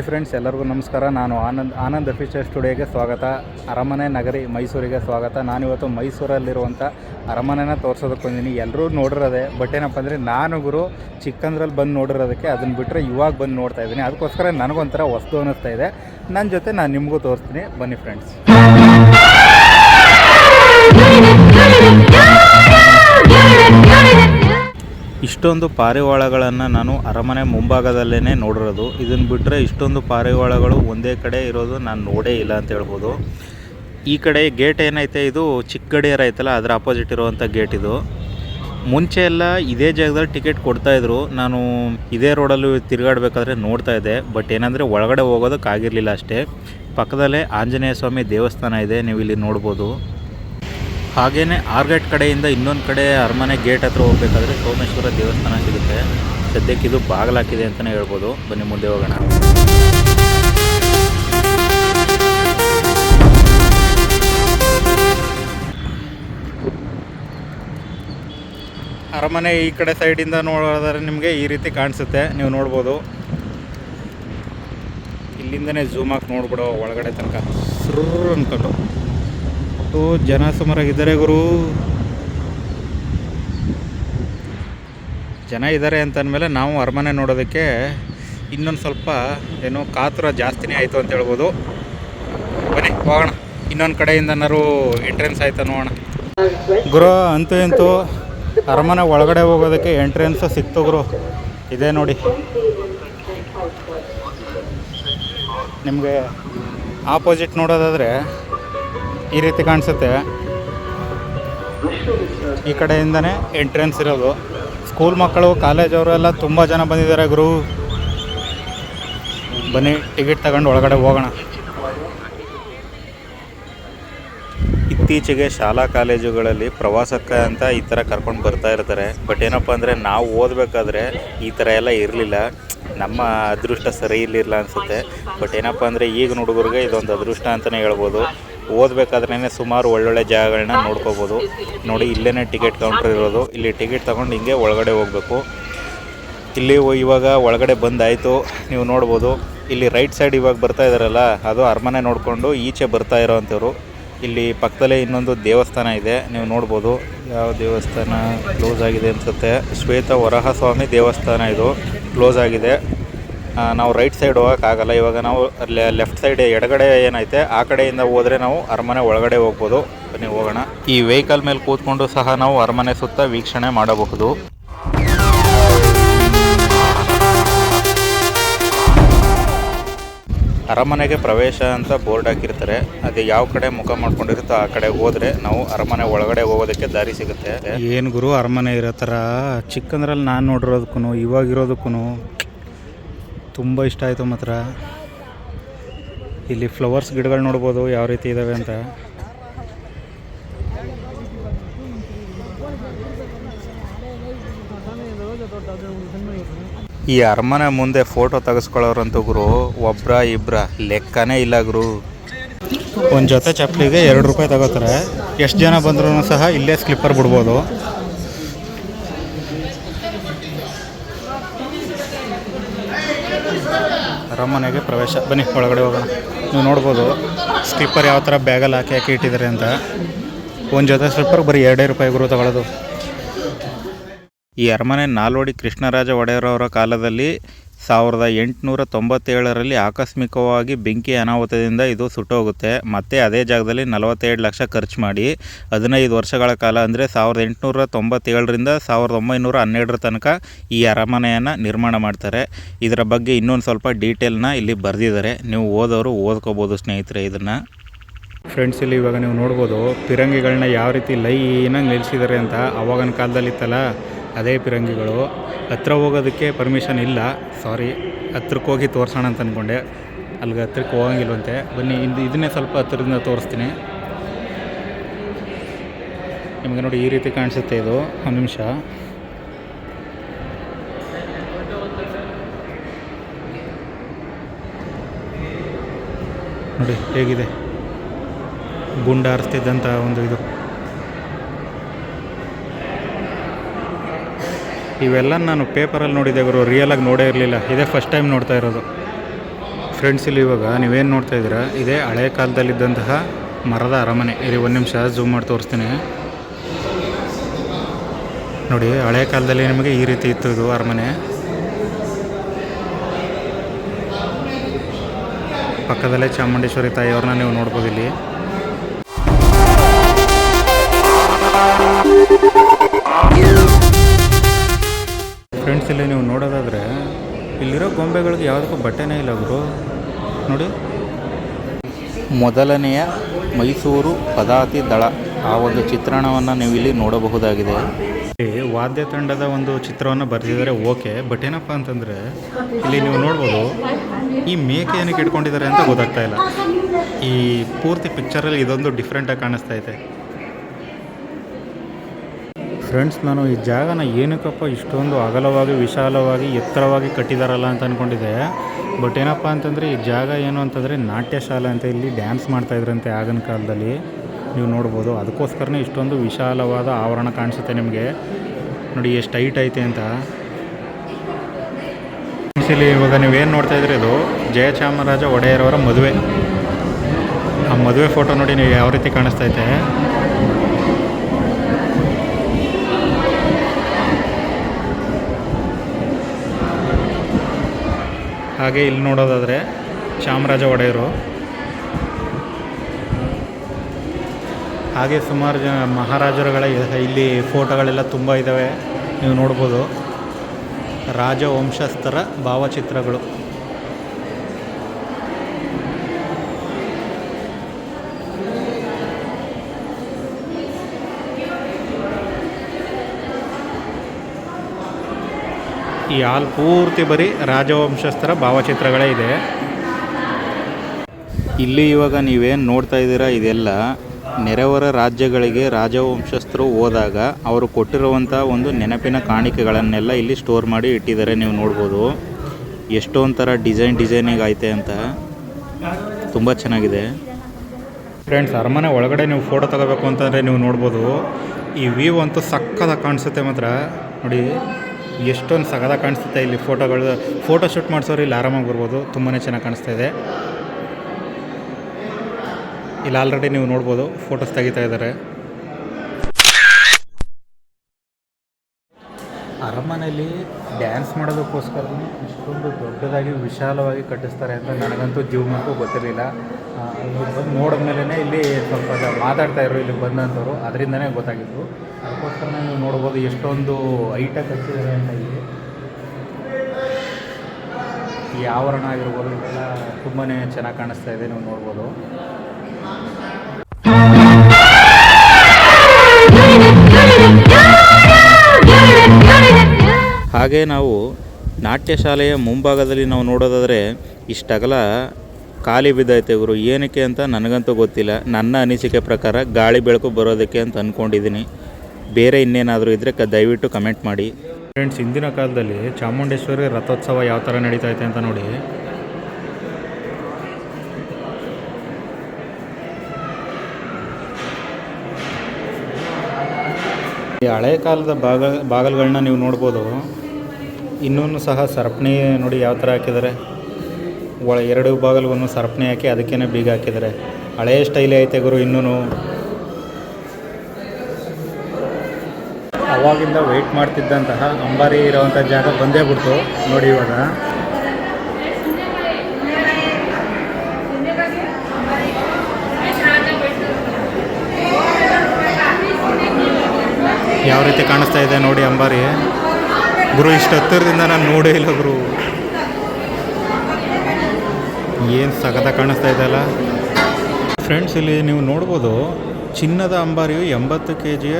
Hi friends ಎಲ್ಲರಿಗೂ ನಮಸ್ಕಾರ ನಾನು ಆನಂದ್ ಆನಂದ್ ಅಫಿಷಿಯಲ್ ಸ್ಟುಡಿಯೋಗೆ ಸ್ವಾಗತ ಅರಮನೆ ನಗರಿ ಮೈಸೂರಿಗೆ ಸ್ವಾಗತ ನಾನಿವತ್ತು ಮೈಸೂರಲ್ಲಿರುವಂಥ ಅರಮನೆನ ತೋರ್ಸೋದಕ್ಕೆ ಬಂದೀನಿ ಎಲ್ಲರೂ ನೋಡಿರೋದೆ ಬಟ್ ಏನಪ್ಪ ಅಂದರೆ ನಾನು ಗುರು ಚಿಕ್ಕಂದ್ರಲ್ಲಿ ಬಂದು ನೋಡಿರೋದಕ್ಕೆ ಅದನ್ನು ಬಿಟ್ಟರೆ ಇವಾಗ ಬಂದು ನೋಡ್ತಾ ಇದ್ದೀನಿ ಅದಕ್ಕೋಸ್ಕರ ನನಗೊಂಥರ ವಸ್ತು ಅನ್ನಿಸ್ತಾ ಇದೆ ನನ್ನ ಜೊತೆ ನಾನು ನಿಮಗೂ ತೋರಿಸ್ತೀನಿ ಬನ್ನಿ ಫ್ರೆಂಡ್ಸ್ ಇಷ್ಟೊಂದು ಪಾರಿವಾಳಗಳನ್ನು ನಾನು ಅರಮನೆ ಮುಂಭಾಗದಲ್ಲೇ ನೋಡಿರೋದು. ಇದನ್ನು ಬಿಟ್ಟರೆ ಇಷ್ಟೊಂದು ಪಾರಿವಾಳಗಳು ಒಂದೇ ಕಡೆ ಇರೋದು ನಾನು ನೋಡೇ ಇಲ್ಲ ಅಂತ ಹೇಳ್ಬೋದು. ಈ ಕಡೆ ಗೇಟ್ ಏನೈತೆ, ಇದು ಚಿಕ್ಕ ಗಡಿಯಾರ ಐತಲ್ಲ, ಅದರ ಅಪೋಸಿಟ್ ಇರುವಂಥ ಗೇಟ್ ಇದು. ಮುಂಚೆ ಎಲ್ಲ ಇದೇ ಜಾಗದಲ್ಲಿ ಟಿಕೆಟ್ ಕೊಡ್ತಾಯಿದ್ರು ನಾನು ಇದೇ ರೋಡಲ್ಲಿ ತಿರುಗಾಡಬೇಕಾದ್ರೆ ನೋಡ್ತಾ ಇದ್ದೆ. ಬಟ್ ಏನಂದರೆ ಒಳಗಡೆ ಹೋಗೋದಕ್ಕಾಗಿರಲಿಲ್ಲ ಅಷ್ಟೇ. ಪಕ್ಕದಲ್ಲೇ ಆಂಜನೇಯ ಸ್ವಾಮಿ ದೇವಸ್ಥಾನ ಇದೆ ನೀವು ಇಲ್ಲಿ ನೋಡ್ಬೋದು. ಹಾಗೇನೆ ಆರ್ಗೇಟ್ ಕಡೆಯಿಂದ ಇನ್ನೊಂದು ಕಡೆ ಅರಮನೆ ಗೇಟ್ ಹತ್ರ ಹೋಗಬೇಕಾದ್ರೆ ಸೋಮೇಶ್ವರ ದೇವಸ್ಥಾನ ಸಿಗುತ್ತೆ. ಸದ್ಯಕ್ಕೆ ಇದು ಬಾಗಿಲಾಕಿದೆ ಅಂತಲೇ ಹೇಳ್ಬೋದು. ಬನ್ನಿ, ಮುಂದೆ ಹೋಗೋಣ. ಅರಮನೆ ಈ ಕಡೆ ಸೈಡಿಂದ ನೋಡೋದಾದ್ರೆ ನಿಮಗೆ ಈ ರೀತಿ ಕಾಣಿಸುತ್ತೆ. ನೀವು ನೋಡ್ಬೋದು. ಇಲ್ಲಿಂದನೇ ಝೂಮ್ ಹಾಕಿ ನೋಡ್ಬಿಡೋ ಒಳಗಡೆ ತನಕ. ಸುರ್ರು ಅನ್ಕೊಂಡು. ಓ ಜನ ಸುಮಾರಾಗಿದ್ದಾರೆ ಗುರು. ಜನ ಇದ್ದಾರೆ ಅಂತ ಅಂದಮೇಲೆ ನಾವು ಅರಮನೆ ನೋಡೋದಕ್ಕೆ ಇನ್ನೊಂದು ಸ್ವಲ್ಪ ಏನು ಕಾತುರ ಜಾಸ್ತಿನೇ ಆಯಿತು ಅಂತ ಹೇಳ್ಬೋದು. ಬನ್ನಿ, ಹೋಗೋಣ. ಇನ್ನೊಂದು ಕಡೆಯಿಂದನಾರು ಎಂಟ್ರೆನ್ಸ್ ಆಯ್ತಾ ನೋಡೋಣ. ಗುರು, ಅಂತೂ ಇಂತೂ ಅರಮನೆ ಒಳಗಡೆ ಹೋಗೋದಕ್ಕೆ ಎಂಟ್ರೆನ್ಸ್ ಸಿಕ್ತು ಗುರು. ಇದೆ ನೋಡಿ. ನಿಮಗೆ ಆಪೋಸಿಟ್ ನೋಡೋದಾದರೆ ಈ ರೀತಿ ಕಾಣಿಸುತ್ತೆ. ಈ ಕಡೆಯಿಂದನೇ ಎಂಟ್ರೆನ್ಸ್ ಇರೋದು. ಸ್ಕೂಲ್ ಮಕ್ಕಳು ಕಾಲೇಜವರು ಎಲ್ಲ ತುಂಬ ಜನ ಬಂದಿದ್ದಾರೆ ಗುರು. ಬನ್ನಿ ಟಿಕೆಟ್ ತಗೊಂಡು ಒಳಗಡೆ ಹೋಗೋಣ. ಇತ್ತೀಚೆಗೆ ಶಾಲಾ ಕಾಲೇಜುಗಳಲ್ಲಿ ಪ್ರವಾಸಕ್ಕೆ ಅಂತ ಈ ಥರ ಕರ್ಕೊಂಡು ಬರ್ತಾ ಇರ್ತಾರೆ. ಬಟ್ ಏನಪ್ಪ ಅಂದರೆ ನಾವು ಓದಬೇಕಾದ್ರೆ ಈ ಥರ ಎಲ್ಲ ಇರಲಿಲ್ಲ. ನಮ್ಮ ಅದೃಷ್ಟ ಸರಿ ಇರಲಿಲ್ಲ ಅನಿಸುತ್ತೆ. ಬಟ್ ಏನಪ್ಪ ಅಂದರೆ ಈಗ ಹುಡುಗರಿಗೆ ಇದೊಂದು ಅದೃಷ್ಟ ಅಂತಲೇ ಹೇಳ್ಬೋದು. ಓದಬೇಕಾದ್ರೇ ಸುಮಾರು ಒಳ್ಳೊಳ್ಳೆ ಜಾಗಗಳನ್ನ ನೋಡ್ಕೋಬೋದು. ನೋಡಿ ಇಲ್ಲೇ ಟಿಕೆಟ್ ಕೌಂಟ್ರ್ ಇರೋದು. ಇಲ್ಲಿ ಟಿಕೆಟ್ ತೊಗೊಂಡು ಹಿಂಗೆ ಒಳಗಡೆ ಹೋಗಬೇಕು. ಇಲ್ಲಿ ಇವಾಗ ಒಳಗಡೆ ಬಂದಾಯಿತು. ನೀವು ನೋಡ್ಬೋದು. ಇಲ್ಲಿ ರೈಟ್ ಸೈಡ್ ಇವಾಗ ಬರ್ತಾ ಇದ್ದಾರಲ್ಲ ಅದು ಅರಮನೆ ನೋಡಿಕೊಂಡು ಈಚೆ ಬರ್ತಾ ಇರೋವಂಥವ್ರು ಇಲ್ಲಿ ಪಕ್ಕದಲ್ಲೇ ಇನ್ನೊಂದು ದೇವಸ್ಥಾನ ಇದೆ. ನೀವು ನೋಡ್ಬೋದು. ಯಾವ ದೇವಸ್ಥಾನ? ಕ್ಲೋಸ್ ಆಗಿದೆ ಅನಿಸುತ್ತೆ. ಶ್ವೇತ ವರಹ ಸ್ವಾಮಿ ದೇವಸ್ಥಾನ ಇದು. ಕ್ಲೋಸ್ ಆಗಿದೆ. ನಾವು ರೈಟ್ ಸೈಡ್ ಹೋಗೋಕ್ಕಾಗಲ್ಲ ಇವಾಗ ನಾವು ಅಲ್ಲಿ ಲೆಫ್ಟ್ ಸೈಡ್ ಎಡಗಡೆ ಏನೈತೆ, ಆ ಕಡೆಯಿಂದ ಹೋದರೆ ನಾವು ಅರಮನೆ ಒಳಗಡೆ ಹೋಗ್ಬೋದು. ಬನ್ನಿ ಹೋಗೋಣ. ಈ ವೆಹಿಕಲ್ ಮೇಲೆ ಕೂತ್ಕೊಂಡು ಸಹ ನಾವು ಅರಮನೆ ಸುತ್ತ ವೀಕ್ಷಣೆ ಮಾಡಬಹುದು. ಅರಮನೆಗೆ ಪ್ರವೇಶ ಅಂತ ಬೋರ್ಡ್ ಹಾಕಿರ್ತಾರೆ. ಅದು ಯಾವ ಕಡೆ ಮುಖ ಮಾಡ್ಕೊಂಡಿರುತ್ತೋ ಆ ಕಡೆ ಹೋದ್ರೆ ನಾವು ಅರಮನೆ ಒಳಗಡೆ ಹೋಗೋದಕ್ಕೆ ದಾರಿ ಸಿಗುತ್ತೆ. ಏನು ಗುರು, ಅರಮನೆ ಇರೋ ತರ. ಚಿಕ್ಕಂದ್ರಲ್ಲಿ ನಾನು ನೋಡಿರೋದಕ್ಕೂ ಇವಾಗಿರೋದಕ್ಕೂ ತುಂಬ ಇಷ್ಟ ಆಯಿತು ಮಾತ್ರ. ಇಲ್ಲಿ ಫ್ಲವರ್ಸ್ ಗಿಡಗಳು ನೋಡ್ಬೋದು, ಯಾವ ರೀತಿ ಇದ್ದಾವೆ ಅಂತ. ಈ ಅರಮನೆ ಮುಂದೆ ಫೋಟೋ ತೆಗೆಸ್ಕೊಳ್ಳೋರಂತೂ ಗುರು, ಒಬ್ರ ಇಬ್ರ ಲೆಕ್ಕನೇ ಇಲ್ಲ ಗುರು. ಒಂದು ಜೊತೆ ಚಪ್ಪಲಿಗೆ ಎರಡು ರೂಪಾಯಿ ತಗೋತಾರೆ. ಎಷ್ಟು ಜನ ಬಂದ್ರೂ ಸಹ ಇಲ್ಲೇ ಸ್ಲಿಪ್ಪರ್ ಬಿಡ್ಬೋದು. ಅರಮನೆಗೆ ಪ್ರವೇಶ. ಬನ್ನಿ, ಒಳಗಡೆ ಹೋಗೋಣ. ನೀವು ನೋಡ್ಬೋದು ಸ್ಲಿಪ್ಪರ್ ಯಾವ ಥರ ಬ್ಯಾಗಲ್ಲಿ ಹಾಕಿ ಹಾಕಿ ಇಟ್ಟಿದ್ದಾರೆ ಅಂತ. ಒಂದು ಜೊತೆ ಸ್ಲಿಪ್ಪರ್ ಬರೀ ಎರಡೇ ರೂಪಾಯಿ ಗುರು ತಗೊಳ್ಳೋದು ಈ ಅರಮನೆ ನಾಲ್ವಡಿ ಕೃಷ್ಣರಾಜ ಒಡೆಯರವರ ಕಾಲದಲ್ಲಿ ಸಾವಿರದ ಎಂಟುನೂರ ತೊಂಬತ್ತೇಳರಲ್ಲಿ ಆಕಸ್ಮಿಕವಾಗಿ ಬೆಂಕಿ ಅನಾಹುತದಿಂದ ಇದು ಸುಟ್ಟೋಗುತ್ತೆ. ಮತ್ತೆ ಅದೇ ಜಾಗದಲ್ಲಿ ನಲವತ್ತೇಳು ಲಕ್ಷ ಖರ್ಚು ಮಾಡಿ ಹದಿನೈದು ವರ್ಷಗಳ ಕಾಲ ಅಂದರೆ ಸಾವಿರದ ಎಂಟುನೂರ ತೊಂಬತ್ತೇಳರಿಂದ ಸಾವಿರದ ಒಂಬೈನೂರ ಹನ್ನೆರಡರ ತನಕ ಈ ಅರಮನೆಯನ್ನು ನಿರ್ಮಾಣ ಮಾಡ್ತಾರೆ. ಇದರ ಬಗ್ಗೆ ಇನ್ನೊಂದು ಸ್ವಲ್ಪ ಡೀಟೇಲ್ನ ಇಲ್ಲಿ ಬರೆದಿದ್ದಾರೆ. ನೀವು ಓದೋರು ಓದ್ಕೋಬೋದು ಸ್ನೇಹಿತರೆ ಇದನ್ನು. ಫ್ರೆಂಡ್ಸ್ ಇಲ್ಲಿ ಇವಾಗ ನೀವು ನೋಡ್ಬೋದು ಪಿರಂಗಿಗಳನ್ನ ಯಾವ ರೀತಿ ಲೈನಾಗಿ ನಿಲ್ಲಿಸಿದ್ದಾರೆ ಅಂತ ಆವಾಗಿನ ಕಾಲದಲ್ಲಿ ಇತ್ತಲ್ಲ ಅದೇ ಪಿರಂಗಿಗಳು. ಹತ್ರ ಹೋಗೋದಕ್ಕೆ ಪರ್ಮಿಷನ್ ಇಲ್ಲ. ಸಾರಿ ಹತ್ರಕ್ಕೆ ಹೋಗಿ ತೋರಿಸೋಣ ಅಂತ ಅಂದ್ಕೊಂಡೆ ಅಲ್ಲಿಗೆ ಹತ್ರಕ್ಕೆ ಹೋಗಂಗಿಲ್ವಂತೆ. ಬನ್ನಿ, ಇದು, ಇದನ್ನೇ ಸ್ವಲ್ಪ ಹತ್ರದಿಂದ ತೋರಿಸ್ತೀನಿ. ನಿಮಗೆ ನೋಡಿ ಈ ರೀತಿ ಕಾಣಿಸುತ್ತೆ ಇದು. ಒಂದು ನಿಮಿಷ. ನೋಡಿ, ಹೇಗಿದೆ? ಗುಂಡ ಹಾರಿಸ್ತಿದ್ದಂಥ ಒಂದು ಇದು. ಇವೆಲ್ಲ ನಾನು ಪೇಪರಲ್ಲಿ ನೋಡಿದ್ದೆ ಗುರು ರಿಯಲಾಗಿ ನೋಡೇ ಇರಲಿಲ್ಲ. ಇದೇ ಫಸ್ಟ್ ಟೈಮ್ ನೋಡ್ತಾ ಇರೋದು. ಫ್ರೆಂಡ್ಸ್ ಇಲ್ಲಿ ಇವಾಗ ನೀವೇನು ನೋಡ್ತಾ ಇದ್ದೀರಾ? ಇದೇ ಹಳೆ ಕಾಲದಲ್ಲಿದ್ದಂತಹ ಮರದ ಅರಮನೆ. ಇಲ್ಲಿ ಒಂದು ನಿಮಿಷ ಝೂಮ್ ಮಾಡಿ ತೋರಿಸ್ತೀನಿ. ನೋಡಿ, ಹಳೆ ಕಾಲದಲ್ಲಿ ನಿಮಗೆ ಈ ರೀತಿ ಇತ್ತು ಇದು ಅರಮನೆ. ಪಕ್ಕದಲ್ಲೇ ಚಾಮುಂಡೇಶ್ವರಿ ತಾಯಿಯವ್ರನ್ನ ನೀವು ನೋಡ್ಬೋದು ಇಲ್ಲಿ. ಇಲ್ಲಿ ನೀವು ನೋಡೋದಾದರೆ ಇಲ್ಲಿರೋ ಗೊಂಬೆಗಳಿಗೆ ಯಾವುದಕ್ಕೂ ಬಟ್ಟೆನೇ ಇಲ್ಲ ಗುರು. ನೋಡಿ. ಮೊದಲನೆಯ ಮೈಸೂರು ಪದಾತಿ ದಳ ಆ ಒಂದು ಚಿತ್ರಣವನ್ನು ನೀವು ಇಲ್ಲಿ ನೋಡಬಹುದಾಗಿದೆ. ವಾದ್ಯ ತಂಡದ ಒಂದು ಚಿತ್ರವನ್ನು ಬರೆದಿದ್ದಾರೆ ಓಕೆ. ಬಟ್ ಏನಪ್ಪ ಅಂತಂದರೆ ಇಲ್ಲಿ ನೀವು ನೋಡ್ಬೋದು ಈ ಮೇಕೆ ಏನಕ್ಕೆ ಇಟ್ಕೊಂಡಿದ್ದಾರೆ ಅಂತ ಗೊತ್ತಾಗ್ತಾ ಇಲ್ಲ. ಈ ಪೂರ್ತಿ ಪಿಕ್ಚರಲ್ಲಿ ಇದೊಂದು ಡಿಫ್ರೆಂಟಾಗಿ ಕಾಣಿಸ್ತಾ ಇದೆ ಫ್ರೆಂಡ್ಸ್ ನಾನು ಈ ಜಾಗನ ಏನಕ್ಕಪ್ಪ ಇಷ್ಟೊಂದು ಅಗಲವಾಗಿ, ವಿಶಾಲವಾಗಿ, ಎತ್ತರವಾಗಿ ಕಟ್ಟಿದಾರಲ್ಲ ಅಂತ ಅಂದ್ಕೊಂಡಿದ್ದೆ ಬಟ್ ಏನಪ್ಪ ಅಂತಂದರೆ, ಈ ಜಾಗ ಏನು ಅಂತಂದರೆ, ನಾಟ್ಯಶಾಲೆ ಅಂತ ಇಲ್ಲಿ ಡ್ಯಾನ್ಸ್ ಮಾಡ್ತಾಯಿದ್ರಂತೆ ಆಗಿನ ಕಾಲದಲ್ಲಿ. ನೀವು ನೋಡ್ಬೋದು, ಅದಕ್ಕೋಸ್ಕರನೇ ಇಷ್ಟೊಂದು ವಿಶಾಲವಾದ ಆವರಣ ಕಾಣಿಸುತ್ತೆ ನಿಮಗೆ. ನೋಡಿ, ಎಷ್ಟು ಹೈಟ್ ಐತೆ ಅಂತ. ಇಲ್ಲಿ ಇವಾಗ ನೀವೇನು ನೋಡ್ತಾ ಇದ್ರಿ ಇದು ಜಯಚಾಮರಾಜ ಒಡೆಯರವರ ಮದುವೆ. ಆ ಮದುವೆ ಫೋಟೋ ನೋಡಿ ನೀವು ಯಾವ ರೀತಿ ಕಾಣಿಸ್ತಾ ಹಾಗೆ ಇಲ್ಲಿ ನೋಡೋದಾದರೆ ಚಾಮರಾಜ ಒಡೆಯರು. ಹಾಗೆ ಸುಮಾರು ಜನ ಮಹಾರಾಜರುಗಳ ಇಲ್ಲಿ ಫೋಟೋಗಳೆಲ್ಲ ತುಂಬ ಇದ್ದಾವೆ ನೀವು ನೋಡ್ಬೋದು. ರಾಜವಂಶಸ್ಥರ ಭಾವಚಿತ್ರಗಳು. ಈ ಹಾಲ್ ಪೂರ್ತಿ ಬರೀ ರಾಜವಂಶಸ್ಥರ ಭಾವಚಿತ್ರಗಳೇ ಇದೆ. ಇಲ್ಲಿ ಇವಾಗ ನೀವೇನು ನೋಡ್ತಾ ಇದ್ದೀರಾ ಇದೆಲ್ಲ ನೆರೆಹೊರ ರಾಜ್ಯಗಳಿಗೆ ರಾಜವಂಶಸ್ಥರು ಹೋದಾಗ ಅವರು ಕೊಟ್ಟಿರುವಂಥ ಒಂದು ನೆನಪಿನ ಕಾಣಿಕೆಗಳನ್ನೆಲ್ಲ ಇಲ್ಲಿ ಸ್ಟೋರ್ ಮಾಡಿ ಇಟ್ಟಿದ್ದಾರೆ ನೀವು ನೋಡ್ಬೋದು. ಎಷ್ಟೊಂದು ಥರ ಡಿಸೈನ್ ಡಿಸೈನಿಗೆ ಐತೆ ಅಂತ. ತುಂಬ ಚೆನ್ನಾಗಿದೆ. ಫ್ರೆಂಡ್ಸ್ ಅರಮನೆ ಒಳಗಡೆ ನೀವು ಫೋಟೋ ತಗೋಬೇಕು ಅಂತಂದರೆ ನೀವು ನೋಡ್ಬೋದು. ಈ ವ್ಯೂ ಅಂತೂ ಸಕ್ಕದಾಗಿ ಕಾಣಿಸುತ್ತೆ ಮಾತ್ರ. ನೋಡಿ. ಎಷ್ಟೊಂದು ಸಗದ ಕಾಣಿಸುತ್ತೆ ಇಲ್ಲಿ ಫೋಟೋಗಳು. ಫೋಟೋ ಶೂಟ್ ಮಾಡಿಸೋರು ಇಲ್ಲಿ ಆರಾಮಾಗಿ ಬರ್ಬೋದು. ತುಂಬಾ ಚೆನ್ನಾಗಿ ಕಾಣಿಸ್ತಾ ಇದೆ. ಇಲ್ಲಿ ಆಲ್ರೆಡಿ ನೀವು ನೋಡ್ಬೋದು ಫೋಟೋಸ್ ತೆಗಿತಾ ಇದ್ದಾರೆ. ಅರಮನೆಯಲ್ಲಿ ಡ್ಯಾನ್ಸ್ ಮಾಡೋದಕ್ಕೋಸ್ಕರ ಇಷ್ಟೊಂದು ದೊಡ್ಡದಾಗಿ ವಿಶಾಲವಾಗಿ ಕಟ್ಟಿಸ್ತಾರೆ ಅಂತ ನನಗಂತೂ ಜೀವನಕ್ಕೂ ಗೊತ್ತಿರಲಿಲ್ಲ. ಬಂದು ಇಲ್ಲಿ ಬಂದು ನೋಡಿದ್ಮೇಲೆ ಇಲ್ಲಿ ಸ್ವಲ್ಪ ಮಾತಾಡ್ತಾ ಇರೋ ಇಲ್ಲಿ ಬಂದಂಥವ್ರು ಅದರಿಂದನೇ ಗೊತ್ತಾಗಿತ್ತು ಅದಕ್ಕೋಸ್ಕರ ನೀವು ನೋಡ್ಬೋದು ಎಷ್ಟೊಂದು ಐಟಾಗಿ ಕಟ್ಟಿದ್ದಾರೆ ಅಂತ ಇಲ್ಲಿ. ಈ ಆವರಣ ಆಗಿರ್ಬೋದು ಇದೆಲ್ಲ ತುಂಬಾ ಚೆನ್ನಾಗಿ ಕಾಣಿಸ್ತಾ ಇದೆ, ನೀವು ನೋಡ್ಬೋದು. ಹಾಗೆ ನಾವು ನಾಟ್ಯ ಶಾಲೆಯ ಮುಂಭಾಗದಲ್ಲಿ ನಾವು ನೋಡೋದಾದರೆ ಇಷ್ಟಗಲ ಖಾಲಿ ಬಿದ್ದೈತೆ ಗುರು. ಏನಕ್ಕೆ ಅಂತ ನನಗಂತೂ ಗೊತ್ತಿಲ್ಲ. ನನ್ನ ಅನಿಸಿಕೆ ಪ್ರಕಾರ ಗಾಳಿ ಬೆಳಕು ಬರೋದಕ್ಕೆ ಅಂತ ಅಂದ್ಕೊಂಡಿದ್ದೀನಿ ಬೇರೆ ಇನ್ನೇನಾದರೂ ಇದ್ದರೆ ಕ ದಯವಿಟ್ಟು ಕಮೆಂಟ್ ಮಾಡಿ. ಫ್ರೆಂಡ್ಸ್ ಹಿಂದಿನ ಕಾಲದಲ್ಲಿ ಚಾಮುಂಡೇಶ್ವರಿ ರಥೋತ್ಸವ ಯಾವ ಥರ ನಡೀತಾ ಐತೆ ಅಂತ ನೋಡಿ. ಈ ಹಳೆ ಕಾಲದ ಬಾಗ ಬಾಗಲ್ಗಳನ್ನ ನೀವು ನೋಡ್ಬೋದು. ಇನ್ನೂ ಸಹ ಸರಪಣಿ ನೋಡಿ ಯಾವ ಥರ ಹಾಕಿದ್ದಾರೆ. ಒಳ ಎರಡು ಬಾಗಿಲ್ಗೂ ಸರಪಣಿ ಹಾಕಿ ಅದಕ್ಕೇ ಬೀಗ ಹಾಕಿದ್ದಾರೆ. ಹಳೆಯ ಸ್ಟೈಲೇ ಐತೆ ಗುರು ಇನ್ನೂ ಅವಾಗಿಂದ ವೆಯ್ಟ್ ಮಾಡ್ತಿದ್ದಂತಹ ಅಂಬಾರಿ ಇರೋವಂಥ ಜಾಗ ಬಂದೇ ಬಿಡ್ತು ನೋಡಿ ಇವಾಗ. ಯಾವ ರೀತಿ ಕಾಣಿಸ್ತಾ ಇದೆ ನೋಡಿ ಅಂಬಾರಿ. ಗುರು, ಇಷ್ಟು ಹತ್ತಿರದಿಂದ ನಾನು ನೋಡೇ ಇಲ್ಲ ಗುರು. ಏನು ಸಗದ ಕಾಣಿಸ್ತಾ ಇದೆಯಲ್ಲ? ಫ್ರೆಂಡ್ಸ್ ಇಲ್ಲಿ ನೀವು ನೋಡ್ಬೋದು, ಚಿನ್ನದ ಅಂಬಾರಿಯು ಎಂಬತ್ತು ಕೆ ಜಿಯ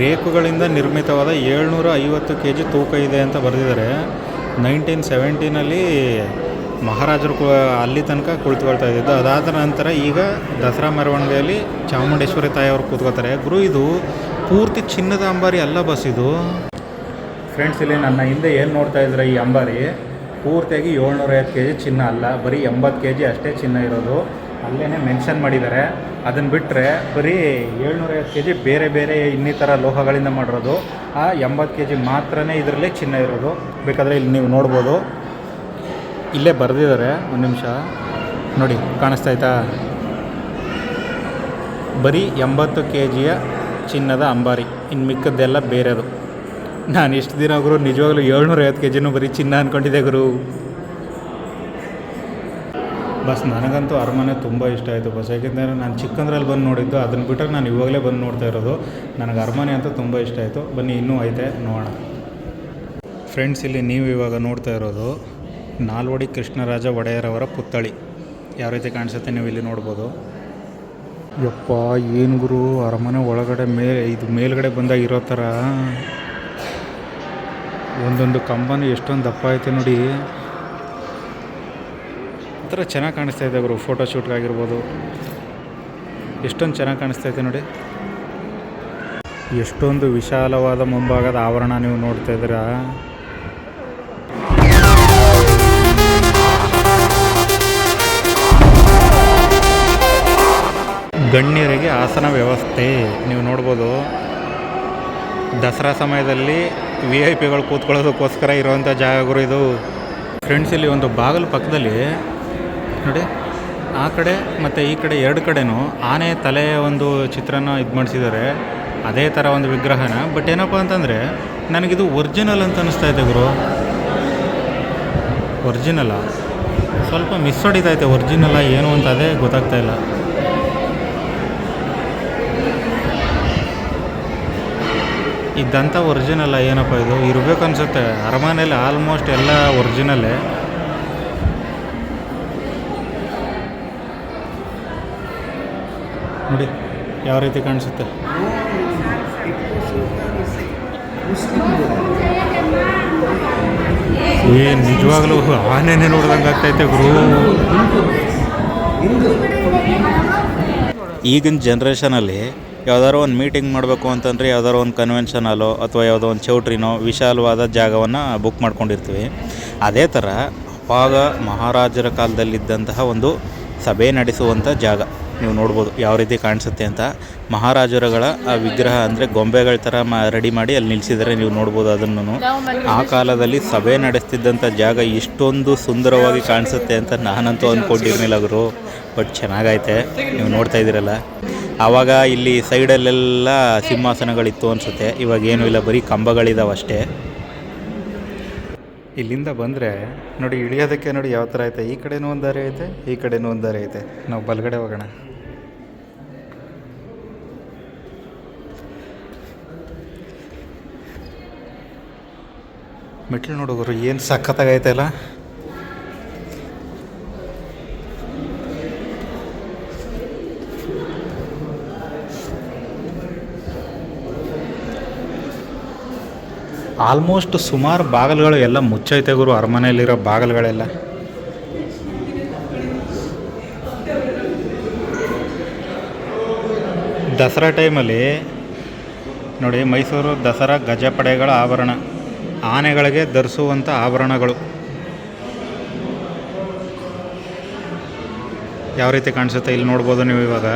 ರೇಕುಗಳಿಂದ ನಿರ್ಮಿತವಾದ ಏಳ್ನೂರ ಐವತ್ತು ಕೆ ಜಿ ತೂಕ ಇದೆ ಅಂತ ಬರೆದಿದ್ದಾರೆ. ನೈನ್ಟೀನ್ ಸೆವೆಂಟೀನಲ್ಲಿ ಮಹಾರಾಜರು ಅಲ್ಲಿ ತನಕ ಕುಳಿತುಕೊಳ್ತಾ ಇದ್ದಿದ್ದು. ಅದಾದ ನಂತರ ಈಗ ದಸರಾ ಮೆರವಣಿಗೆಯಲ್ಲಿ ಚಾಮುಂಡೇಶ್ವರಿ ತಾಯಿಯವರು ಕೂತ್ಕೋತಾರೆ ಗುರು, ಇದು ಪೂರ್ತಿ ಚಿನ್ನದ ಅಂಬಾರಿ ಅಲ್ಲ ಬಸ್ ಇದು. ಫ್ರೆಂಡ್ಸ್ ಇಲ್ಲಿ ನನ್ನ ಹಿಂದೆ ಏನು ನೋಡ್ತಾ ಇದ್ರೆ ಈ ಅಂಬಾರಿ? ಪೂರ್ತಿಯಾಗಿ ಏಳ್ನೂರೈವತ್ತು ಕೆ ಜಿ ಚಿನ್ನ ಅಲ್ಲ, ಬರೀ ಎಂಬತ್ತು ಕೆ ಜಿ ಅಷ್ಟೇ ಚಿನ್ನ ಇರೋದು. ಅಲ್ಲೇ ಮೆನ್ಷನ್ ಮಾಡಿದ್ದಾರೆ. ಅದನ್ನು ಬಿಟ್ಟರೆ ಬರೀ ಏಳ್ನೂರೈವತ್ತು ಕೆ ಜಿ ಬೇರೆ ಬೇರೆ ಇನ್ನಿತರ ಲೋಹಗಳಿಂದ ಮಾಡಿರೋದು. ಆ ಎಂಬತ್ತು ಕೆ ಜಿ ಮಾತ್ರನೇ ಇದರಲ್ಲಿ ಚಿನ್ನ ಇರೋದು. ಬೇಕಾದರೆ ಇಲ್ಲಿ ನೀವು ನೋಡ್ಬೋದು. ಇಲ್ಲೇ ಬರೆದಿದ್ದಾರೆ. ಒಂದು ನಿಮಿಷ. ನೋಡಿ, ಕಾಣಿಸ್ತಾ ಆಯ್ತಾ ಬರೀ ಎಂಬತ್ತು ಕೆ ಜಿಯ ಚಿನ್ನದ ಅಂಬಾರಿ. ಇನ್ನು ಮಿಕ್ಕದ್ದೆಲ್ಲ ಬೇರೆದು. ನಾನು ಎಷ್ಟು ದಿನ ಗುರು? ನಿಜವಾಗ್ಲೂ ಏಳ್ನೂರೈವತ್ತು ಕೆ ಜಿನೂ ಬರೀ ಚಿನ್ನ ಅಂದ್ಕೊಂಡಿದ್ದೆ ಗುರು. ಬಸ್ ನನಗಂತೂ ಅರಮನೆ ತುಂಬ ಇಷ್ಟ ಆಯಿತು ಬಸ್. ಯಾಕೆಂದರೆ ನಾನು ಚಿಕ್ಕಂದ್ರಲ್ಲಿ ಬಂದು ನೋಡಿದ್ದು ಅದನ್ನು ಬಿಟ್ಟರೆ ನಾನು ಇವಾಗಲೇ ಬಂದು ನೋಡ್ತಾ ಇರೋದು. ನನಗೆ ಅರಮನೆ ಅಂತೂ ತುಂಬ ಇಷ್ಟ ಆಯಿತು. ಬನ್ನಿ, ಇನ್ನೂ ಐತೆ, ನೋಡೋಣ. ಫ್ರೆಂಡ್ಸ್ ಇಲ್ಲಿ ನೀವು ಇವಾಗ ನೋಡ್ತಾ ಇರೋದು ನಾಲ್ವಡಿ ಕೃಷ್ಣರಾಜ ಒಡೆಯರವರ ಪುತ್ಥಳಿ. ಯಾವ ರೀತಿ ಕಾಣಿಸುತ್ತೆ ನೀವು ಇಲ್ಲಿ ನೋಡ್ಬೋದು. ಯಪ್ಪ, ಏನು ಗುರು? ಅರಮನೆ ಒಳಗಡೆ ಮೇ ಇದು ಮೇಲ್ಗಡೆ ಬಂದಾಗ ಇರೋ ಥರ ಒಂದೊಂದು ಕಂಬನೂ ಎಷ್ಟೊಂದು ದಪ್ಪ ಐತೆ ನೋಡಿ. ಒಂಥರ ಚೆನ್ನಾಗಿ ಕಾಣಿಸ್ತಾ ಇದೆ ಗುರು ಫೋಟೋ ಶೂಟ್ಗಾಗಿರ್ಬೋದು ಎಷ್ಟೊಂದು ಚೆನ್ನಾಗಿ ಕಾಣಿಸ್ತಾ ಇದೆ ನೋಡಿ. ಎಷ್ಟೊಂದು ವಿಶಾಲವಾದ ಮುಂಭಾಗದ ಆವರಣ ನೀವು ನೋಡ್ತಾ ಇದ್ದೀರಾ. ಗಣ್ಯರಿಗೆ ಆಸನ ವ್ಯವಸ್ಥೆ ನೀವು ನೋಡ್ಬೋದು. ದಸರಾ ಸಮಯದಲ್ಲಿ ವಿ ಐ ಪಿಗಳು ಕೂತ್ಕೊಳ್ಳೋದಕ್ಕೋಸ್ಕರ ಇರುವಂಥ ಜಾಗಗಳು ಇದು. ಫ್ರೆಂಡ್ಸ್ ಇಲ್ಲಿ ಒಂದು ಬಾಗಿಲು ಪಕ್ಕದಲ್ಲಿ ನೋಡಿ, ಆ ಕಡೆ ಮತ್ತು ಈ ಕಡೆ ಎರಡು ಕಡೆನೂ ಆನೆ ತಲೆಯ ಒಂದು ಚಿತ್ರನ ಇದು ಮಾಡಿಸಿದ್ದಾರೆ. ಅದೇ ಥರ ಒಂದು ವಿಗ್ರಹನ. ಬಟ್ ಏನಪ್ಪ ಅಂತಂದರೆ, ನನಗಿದು ಒರಿಜಿನಲ್ ಅಂತ ಅನಿಸ್ತಾ ಇದೆ ಗುರು. ಒರಿಜಿನಲ್ಲ ಸ್ವಲ್ಪ ಮಿಸ್ ಹೊಡಿತೈತೆ ಒರಿಜಿನಲ್ಲ ಏನು ಅಂತ ಅದೇ ಗೊತ್ತಾಗ್ತಾ ಇಲ್ಲ. ಇದ್ದಂಥ ಒರಿಜಿನಲ್ಲ ಏನಪ್ಪ ಇದು? ಇರಬೇಕು ಅನಿಸುತ್ತೆ. ಅರಮನೆಯಲ್ಲಿ ಆಲ್ಮೋಸ್ಟ್ ಎಲ್ಲ ಒರಿಜಿನಲ್ಲೇ ನೋಡಿ, ಯಾವ ರೀತಿ ಕಾಣಿಸುತ್ತೆ. ಏ ನಿಜವಾಗ್ಲೂ ಆನೆನೇ ನೋಡ್ದಂಗೆ ಆಗ್ತೈತೆ ಗುರು. ಈಗಿನ ಜನ್ರೇಷನಲ್ಲಿ ಯಾವ್ದಾದ್ರು ಒಂದು ಮೀಟಿಂಗ್ ಮಾಡಬೇಕು ಅಂತಂದರೆ ಯಾವ್ದಾದ್ರು ಒಂದು ಕನ್ವೆನ್ಷನ್ ಅಥವಾ ಯಾವುದೋ ಒಂದು ಚೌಟ್ರಿನೋ ವಿಶಾಲವಾದ ಜಾಗವನ್ನು ಬುಕ್ ಮಾಡ್ಕೊಂಡಿರ್ತೀವಿ. ಅದೇ ಥರ ಅಪಾಗ ಮಹಾರಾಜರ ಕಾಲದಲ್ಲಿದ್ದಂತಹ ಒಂದು ಸಭೆ ನಡೆಸುವಂಥ ಜಾಗ. ನೀವು ನೋಡ್ಬೋದು ಯಾವ ರೀತಿ ಕಾಣಿಸುತ್ತೆ ಅಂತ. ಮಹಾರಾಜರುಗಳ ಆ ವಿಗ್ರಹ ಅಂದರೆ ಗೊಂಬೆಗಳ ಥರ ಮಾ, ರೆಡಿ ಮಾಡಿ ಅಲ್ಲಿ ನಿಲ್ಲಿಸಿದರೆ ನೀವು ನೋಡ್ಬೋದು ಅದನ್ನು ಆ ಕಾಲದಲ್ಲಿ ಸಭೆ ನಡೆಸ್ತಿದ್ದಂಥ ಜಾಗ ಇಷ್ಟೊಂದು ಸುಂದರವಾಗಿ ಕಾಣಿಸುತ್ತೆ ಅಂತ ನಾನಂತೂ ಅಂದ್ಕೊಂಡಿರ್ಲಿಲ್ಲ ಗುರು. ಬಟ್ ಚೆನ್ನಾಗೈತೆ. ನೀವು ನೋಡ್ತಾ ಇದ್ದೀರಲ್ಲ. ಆವಾಗ ಇಲ್ಲಿ ಸೈಡಲ್ಲೆಲ್ಲ ಸಿಂಹಾಸನಗಳಿತ್ತು ಅನಿಸುತ್ತೆ. ಇವಾಗ ಏನೂ ಇಲ್ಲ, ಬರೀ ಕಂಬಗಳಿದಾವೆ ಅಷ್ಟೇ. ಇಲ್ಲಿಂದ ಬಂದರೆ, ನೋಡಿ ಇಳಿಯೋದಕ್ಕೆ ನೋಡಿ ಯಾವ ಥರ ಐತೆ. ಈ ಕಡೆನೂ ಒಂದು ದಾರಿ ಐತೆ, ಈ ಕಡೆನೂ ಒಂದು ದಾರಿ ಐತೆ. ನಾವು ಬಲಗಡೆ ಹೋಗೋಣ. ಮೆಟ್ಲು ನೋಡೋರು ಏನು ಸಖತ್ತಾಗೈತೆ ಅಲ್ಲ? ಆಲ್ಮೋಸ್ಟ್ ಸುಮಾರು ಬಾಗಿಲುಗಳು ಎಲ್ಲ ಮುಚ್ಚೈತೆ ಗುರು, ಅರಮನೆಯಲ್ಲಿರೋ ಬಾಗಿಲುಗಳೆಲ್ಲ. ದಸರಾ ಟೈಮಲ್ಲಿ ನೋಡಿ ಮೈಸೂರು ದಸರಾ ಗಜಪಡೆಗಳ ಆಭರಣ ಆನೆಗಳಿಗೆ ಧರಿಸುವಂಥ ಆಭರಣಗಳು ಯಾವ ರೀತಿ ಕಾಣಿಸುತ್ತೆ ಇಲ್ಲಿ ನೋಡ್ಬೋದು ನೀವು ಇವಾಗ.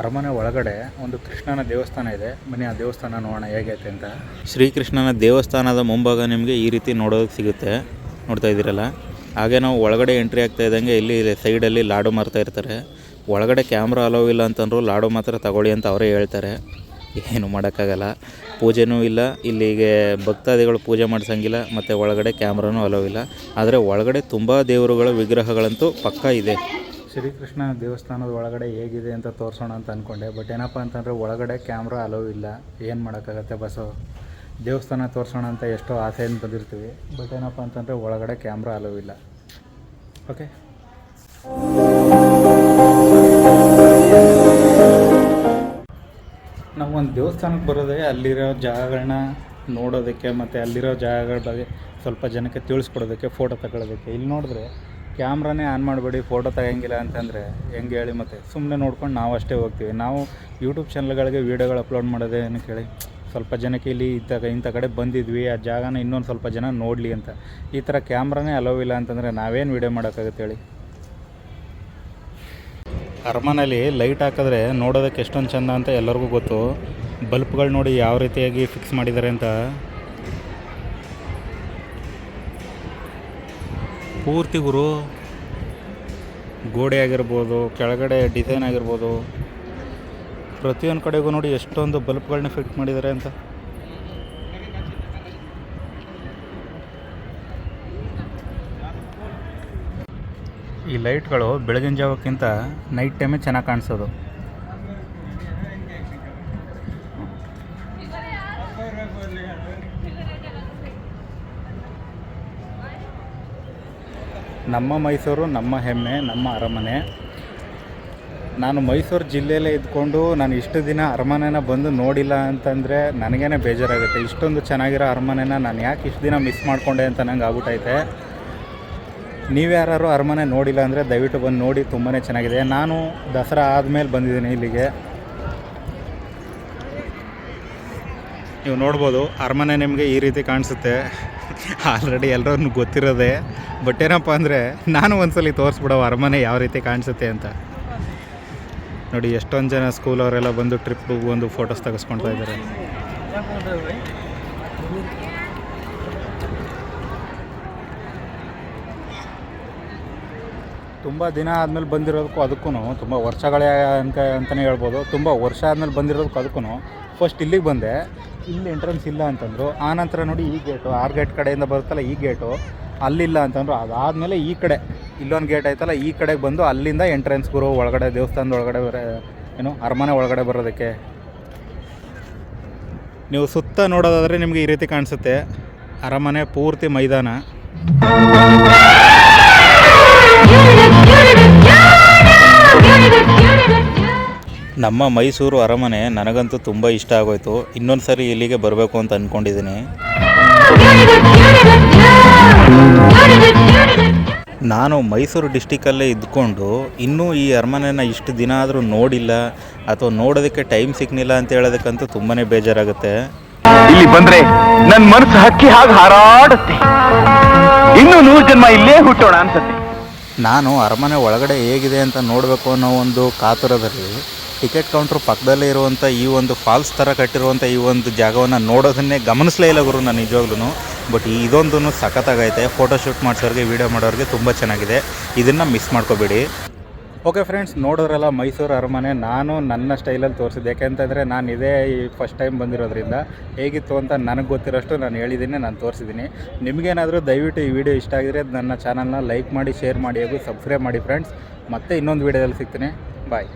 ಅರಮನೆ ಒಳಗಡೆ ಒಂದು ಕೃಷ್ಣನ ದೇವಸ್ಥಾನ ಇದೆ. ಮನೆ ಆ ದೇವಸ್ಥಾನ ನೋಡೋಣ ಹೇಗೈತೆ ಅಂತ. ಶ್ರೀಕೃಷ್ಣನ ದೇವಸ್ಥಾನದ ಮುಂಭಾಗ ನಿಮಗೆ ಈ ರೀತಿ ನೋಡೋದಕ್ಕೆ ಸಿಗುತ್ತೆ. ನೋಡ್ತಾ ಇದ್ದೀರಲ್ಲ? ಹಾಗೆ ನಾವು ಒಳಗಡೆ ಎಂಟ್ರಿ ಆಗ್ತಾ ಇದ್ದಂಗೆ ಇಲ್ಲಿ ಸೈಡಲ್ಲಿ ಲಾಡು ಮಾರ್ತಾ ಇರ್ತಾರೆ. ಒಳಗಡೆ ಕ್ಯಾಮ್ರಾ ಅಲೋ ಇಲ್ಲ ಅಂತಂದ್ರು ಲಾಡು ಮಾತ್ರ ತಗೊಳ್ಳಿ ಅಂತ ಅವರೇ ಹೇಳ್ತಾರೆ. ಏನು ಮಾಡೋಕ್ಕಾಗಲ್ಲ. ಪೂಜೆನೂ ಇಲ್ಲ. ಇಲ್ಲಿಗೆ ಭಕ್ತಾದಿಗಳು ಪೂಜೆ ಮಾಡಿಸಂಗಿಲ್ಲ. ಮತ್ತು ಒಳಗಡೆ ಕ್ಯಾಮ್ರಾನೂ ಅಲೋ ಇಲ್ಲ. ಆದರೆ ಒಳಗಡೆ ತುಂಬ ದೇವರುಗಳ ವಿಗ್ರಹಗಳಂತೂ ಪಕ್ಕ ಇದೆ. ಶ್ರೀಕೃಷ್ಣ ದೇವಸ್ಥಾನದ ಒಳಗಡೆ ಹೇಗಿದೆ ಅಂತ ತೋರಿಸೋಣ ಅಂತ ಅಂದ್ಕೊಂಡೆ ಬಟ್ ಏನಪ್ಪ ಅಂತಂದರೆ ಒಳಗಡೆ ಕ್ಯಾಮ್ರಾ ಅಲೋ ಇಲ್ಲ. ಏನು ಮಾಡೋಕ್ಕಾಗತ್ತೆ ಬಸ್ಸು ದೇವಸ್ಥಾನ ತೋರಿಸೋಣ ಅಂತ ಎಷ್ಟೋ ಆಸೆಯಿಂದ ಬಂದಿರ್ತೀವಿ. ಬಟ್ ಏನಪ್ಪ ಅಂತಂದರೆ ಒಳಗಡೆ ಕ್ಯಾಮ್ರಾ ಅಲೋ ಇಲ್ಲ. ಓಕೆ ನಾವು ಒಂದು ದೇವಸ್ಥಾನಕ್ಕೆ ಬರೋದೇ ಅಲ್ಲಿರೋ ಜಾಗಗಳನ್ನ ನೋಡೋದಕ್ಕೆ ಮತ್ತು ಅಲ್ಲಿರೋ ಜಾಗಗಳ ಬಗ್ಗೆ ಸ್ವಲ್ಪ ಜನಕ್ಕೆ ತಿಳಿಸ್ಕೊಡೋದಕ್ಕೆ ಫೋಟೋ ತಗೊಳ್ಳೋದಕ್ಕೆ. ಇಲ್ಲಿ ನೋಡಿದ್ರೆ ಕ್ಯಾಮ್ರಾನೇ ಆನ್ ಮಾಡಬೇಡಿ ಫೋಟೋ ತಗೊಂಗಿಲ್ಲ ಅಂತಂದರೆ ಹೆಂಗೆ ಹೇಳಿ ಮತ್ತೆ ಸುಮ್ಮನೆ ನೋಡ್ಕೊಂಡು ನಾವು ಅಷ್ಟೇ ಹೋಗ್ತೀವಿ. ನಾವು ಯೂಟ್ಯೂಬ್ ಚಾನಲ್ಗಳಿಗೆ ವೀಡಿಯೋಗಳು ಅಪ್ಲೋಡ್ ಮಾಡೋದೇ ಏನು ಕೇಳಿ? ಸ್ವಲ್ಪ ಜನಕ್ಕೆ ಇಲ್ಲಿ ಇಂಥ ಇಂಥ ಕಡೆ ಬಂದಿದ್ವಿ, ಆ ಜಾಗನ ಇನ್ನೊಂದು ಸ್ವಲ್ಪ ಜನ ನೋಡಲಿ ಅಂತ. ಈ ಥರ ಕ್ಯಾಮ್ರಾನೇ ಅಲೋವ್ ಇಲ್ಲ ಅಂತಂದರೆ ನಾವೇನು ವೀಡಿಯೋ ಮಾಡೋಕ್ಕಾಗುತ್ತೆ ಹೇಳಿ? ಅರಮನೆಯಲ್ಲಿ ಲೈಟ್ ಹಾಕಿದ್ರೆ ನೋಡೋದಕ್ಕೆ ಎಷ್ಟೊಂದು ಚೆಂದ ಅಂತ ಎಲ್ಲರಿಗೂ ಗೊತ್ತು. ಬಲ್ಪ್ಗಳು ನೋಡಿ ಯಾವ ರೀತಿಯಾಗಿ ಫಿಕ್ಸ್ ಮಾಡಿದ್ದಾರೆ ಅಂತ ಪೂರ್ತಿ ಗುರು. ಗೋಡೆ ಆಗಿರ್ಬೋದು, ಕೆಳಗಡೆ ಡಿಸೈನ್ ಆಗಿರ್ಬೋದು, ಪ್ರತಿಯೊಂದು ಕಡೆಗೂ ನೋಡಿ ಎಷ್ಟೊಂದು ಬಲ್ಬ್ಗಳನ್ನ ಫಿಟ್ ಮಾಡಿದ್ದಾರೆ ಅಂತ. ಈ ಲೈಟ್ಗಳು ಬೆಳಗಿನ ಜಾವಕ್ಕಿಂತ ನೈಟ್ ಟೈಮೇ ಚೆನ್ನಾಗಿ ಕಾಣಿಸೋದು. ನಮ್ಮ ಮೈಸೂರು, ನಮ್ಮ ಹೆಮ್ಮೆ, ನಮ್ಮ ಅರಮನೆ. ನಾನು ಮೈಸೂರು ಜಿಲ್ಲೆಯಲ್ಲೇ ಇದ್ಕೊಂಡು ನಾನು ಇಷ್ಟು ದಿನ ಅರಮನೆನ ಬಂದು ನೋಡಿಲ್ಲ ಅಂತಂದರೆ ನನಗೇ ಬೇಜಾರಾಗುತ್ತೆ. ಇಷ್ಟೊಂದು ಚೆನ್ನಾಗಿರೋ ಅರಮನೆನ ನಾನು ಯಾಕೆ ಇಷ್ಟು ದಿನ ಮಿಸ್ ಮಾಡಿಕೊಂಡೆ ಅಂತ ನಂಗೆ ಆಗ್ಬಿಟ್ಟೈತೆ ನೀವ್ಯಾರು ಅರಮನೆ ನೋಡಿಲ್ಲ ಅಂದರೆ ದಯವಿಟ್ಟು ಬಂದು ನೋಡಿ ತುಂಬಾ ಚೆನ್ನಾಗಿದೆ. ನಾನು ದಸರಾ ಆದಮೇಲೆ ಬಂದಿದ್ದೀನಿ ಇಲ್ಲಿಗೆ. ನೀವು ನೋಡ್ಬೋದು, ಅರಮನೆ ನಿಮಗೆ ಈ ರೀತಿ ಕಾಣಿಸುತ್ತೆ. ಆಲ್ರೆಡಿ ಎಲ್ಲರೂ ಗೊತ್ತಿರೋದೆ. ಬಟ್ ಏನಪ್ಪ ಅಂದರೆ ನಾನು ಒಂದ್ಸಲಿ ತೋರಿಸ್ಬಿಡೋ ಅರಮನೆ ಯಾವ ರೀತಿ ಕಾಣಿಸುತ್ತೆ ಅಂತ. ನೋಡಿ, ಎಷ್ಟೊಂದು ಜನ ಸ್ಕೂಲ್ ಅವರೆಲ್ಲ ಬಂದು ಟ್ರಿಪ್ ಒಂದು ಫೋಟೋಸ್ ತೆಗೆಸ್ಕೊಳ್ತಾ ಇದ್ದಾರೆ. ತುಂಬ ದಿನ ಆದಮೇಲೆ ಬಂದಿರೋದಕ್ಕೂ ಅದಕ್ಕೂ ತುಂಬ ವರ್ಷಗಳೇ ಅಂತ ಅಂತಲೇ ಹೇಳ್ಬೋದು, ತುಂಬ ವರ್ಷ ಆದಮೇಲೆ ಬಂದಿರೋದಕ್ಕೂ ಅದಕ್ಕೂ ಫಸ್ಟ್ ಇಲ್ಲಿಗೆ ಬಂದೆ. ಇಲ್ಲಿ ಎಂಟ್ರೆನ್ಸ್ ಇಲ್ಲ ಅಂತಂದರು. ಆನಂತರ ನೋಡಿ ಈ ಗೇಟು ಆರ್ ಗೇಟ್ ಕಡೆಯಿಂದ ಬರುತ್ತಲ್ಲ ಈ ಗೇಟು ಅಲ್ಲಿಲ್ಲ ಅಂತಂದರು. ಅದಾದಮೇಲೆ ಈ ಕಡೆ. ಇಲ್ಲೊಂದು ಗೇಟ್ ಐತಲ್ಲ ಈ ಕಡೆಗೆ ಬಂದು ಅಲ್ಲಿಂದ ಎಂಟ್ರೆನ್ಸ್ ಗುರು ಒಳಗಡೆ, ದೇವಸ್ಥಾನದ ಒಳಗಡೆ ಏನು, ಅರಮನೆ ಒಳಗಡೆ ಬರೋದಕ್ಕೆ. ನೀವು ಸುತ್ತ ನೋಡೋದಾದರೆ ನಿಮಗೆ ಈ ರೀತಿ ಕಾಣಿಸುತ್ತೆ. ಅರಮನೆ ಪೂರ್ತಿ ಮೈದಾನ. ನಮ್ಮ ಮೈಸೂರು ಅರಮನೆ ನನಗಂತೂ ತುಂಬ ಇಷ್ಟ ಆಗೋಯ್ತು. ಇನ್ನೊಂದು ಸರಿ ಇಲ್ಲಿಗೆ ಬರಬೇಕು ಅಂತ ಅಂದ್ಕೊಂಡಿದ್ದೀನಿ ನಾನು ಮೈಸೂರು ಡಿಸ್ಟಿಕಲ್ಲೇ ಇದ್ಕೊಂಡು ಇನ್ನೂ ಈ ಅರಮನೆನ ಇಷ್ಟು ದಿನ ಆದರೂ ನೋಡಿಲ್ಲ ಅಥವಾ ನೋಡೋದಕ್ಕೆ ಟೈಮ್ ಸಿಗ್ನಿಲ್ಲ ಅಂತ ಹೇಳೋದಕ್ಕಂತೂ ತುಂಬಾ ಬೇಜಾರಾಗುತ್ತೆ. ಇಲ್ಲಿ ಬಂದ್ರೆ ನನ್ನ ಮನಸ್ಸು ಹಕ್ಕಿ ಹಾಗೆ ಹಾರಾಡುತ್ತೆ. ಇನ್ನು ನೂರು ಜನ್ಮ ಇಲ್ಲೇ ಹುಟ್ಟೋಣ ಅನ್ಸುತ್ತೆ. ನಾನು ಅರಮನೆ ಒಳಗಡೆ ಹೇಗಿದೆ ಅಂತ ನೋಡಬೇಕು ಅನ್ನೋ ಒಂದು ಕಾತುರದಲ್ಲಿ ಟಿಕೆಟ್ ಕೌಂಟ್ರ್ ಪಕ್ಕದಲ್ಲೇ ಇರುವಂಥ ಈ ಒಂದು ಫಾಲ್ಸ್ ಥರ ಕಟ್ಟಿರುವಂಥ ಈ ಒಂದು ಜಾಗವನ್ನು ನೋಡೋದನ್ನೇ ಗಮನಿಸಲೇ ಇಲ್ಲ ಗುರು ನಾನು ನಿಜವಾಗ್ಲೂ ಬಟ್ ಇದೊಂದು ಸಖತ್ತಾಗೈತೆ. ಫೋಟೋಶೂಟ್ ಮಾಡಿಸೋರಿಗೆ ವೀಡಿಯೋ ಮಾಡೋರಿಗೆ ತುಂಬ ಚೆನ್ನಾಗಿದೆ. ಇದನ್ನು ಮಿಸ್ ಮಾಡ್ಕೋಬೇಡಿ. ಓಕೆ ಫ್ರೆಂಡ್ಸ್ ನೋಡೋರಲ್ಲ ಮೈಸೂರು ಅರಮನೆ. ನಾನು ನನ್ನ ಸ್ಟೈಲಲ್ಲಿ ತೋರಿಸಿದ್ದೆ. ಯಾಕೆಂತಂದರೆ ನಾನು ಇದೇ ಈ ಫಸ್ಟ್ ಟೈಮ್ ಬಂದಿರೋದ್ರಿಂದ ಹೇಗಿತ್ತು ಅಂತ ನನಗೆ ಗೊತ್ತಿರೋಷ್ಟು ನಾನು ಹೇಳಿದ್ದೀನಿ ನಾನು ತೋರಿಸಿದ್ದೀನಿ ನಿಮಗೇನಾದರೂ ದಯವಿಟ್ಟು ಈ ವಿಡಿಯೋ ಇಷ್ಟ ಆಗಿದ್ರೆ ನನ್ನ ಚಾನಲ್ನ ಲೈಕ್ ಮಾಡಿ ಶೇರ್ ಮಾಡಿ ಹಾಗೂ ಸಬ್ಸ್ಕ್ರೈಬ್ ಮಾಡಿ ಫ್ರೆಂಡ್ಸ್ ಮತ್ತೆ ಇನ್ನೊಂದು ವೀಡಿಯೋದಲ್ಲಿ ಸಿಗ್ತೀನಿ. ಬಾಯ್